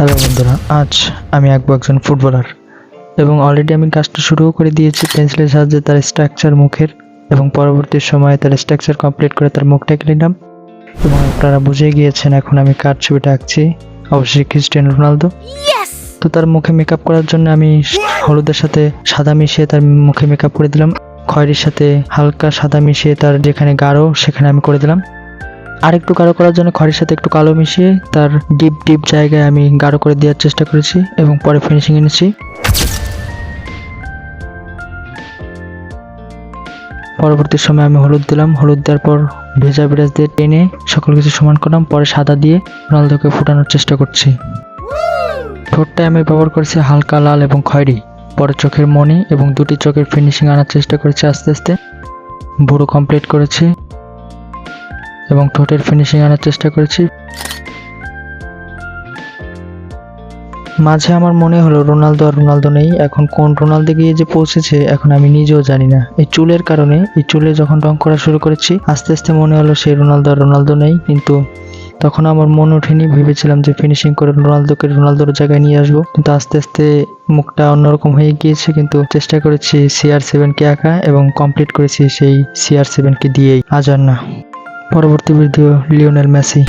Hello বন্ধুরা আজ আমি আঁকবো একজন ফুটবলার এবং অলরেডি আমি কাজটা শুরুও করে দিয়েছি পেন্সিলের সাহায্যে তার স্ট্রাকচার মুখের এবং পরবর্তী সময়ে তার স্ট্রাকচার কমপ্লিট করে তার মুখটা এঁকে নিলাম। এবং আপনারা বুঝে গিয়েছেন এখন আমি কার ছবিটা আঁকছি। অবশ্যই ক্রিস্টিয়ানো রোনালদো তো তার মুখে মেকআপ করার জন্য আমি হলুদের সাথে সাদা মিশিয়ে তার মুখে মেকআপ করে দিলাম। খয়েরির সাথে হালকা সাদা মিশিয়ে তার যেখানে গাঢ় সেখানে আমি করে দিলাম। আর একটু গাঢ় করার জন্য খয়েরির সাথে একটু কালো মিশিয়ে তার ডিপ ডিপ জায়গায় আমি গাঢ় করে দেওয়ার চেষ্টা করেছি এবং পরে ফিনিশিং এনেছি। পরবর্তী সময় আমি হলুদ দিলাম। হলুদ দেওয়ার পর ভেজা বিরাজ দিয়ে টেনে সকল কিছু সমান করলাম। পরে সাদা দিয়ে রোনালদোকে ফুটানোর চেষ্টা করছি। ঠোঁটটায় আমি ব্যবহার করেছি হালকা লাল এবং খয়েরি। পরে চোখের মনি এবং দুটি চোখের ফিনিশিং আনার চেষ্টা করেছি আস্তে আস্তে। বুড়ো কমপ্লিট করেছি। এবং ঠোঁটের ফিনিশিং আনার চেষ্টা করেছি। মাঝে আমার মনে হলো, রোনালদো আর রোনালদো নেই, এখন কোন রোনালদো গিয়ে যে পৌঁছেছে, এখন আমি নিজেও জানি না। এই চুলের কারণে, এই চুলে যখন রং করা শুরু করেছি, আস্তে আস্তে মনে হলো সেই রোনালদো আর রোনালদো নেই, কিন্তু তখন আমার মনে ওঠেনি, ভেবেছিলাম যে ফিনিশিং করে রোনালদোকে রোনালদোর জায়গায় নিয়ে আসব। কিন্তু আস্তে আস্তে মুখটা অন্যরকম হয়ে গিয়েছে, কিন্তু চেষ্টা করেছি সিআর সেভেনকে আঁকা এবং কমপ্লিট করেছি সেই সিআর সেভেনকে দিয়েই। আজ আর না। পরবর্তী ভিডিও লিওনেল মেসি।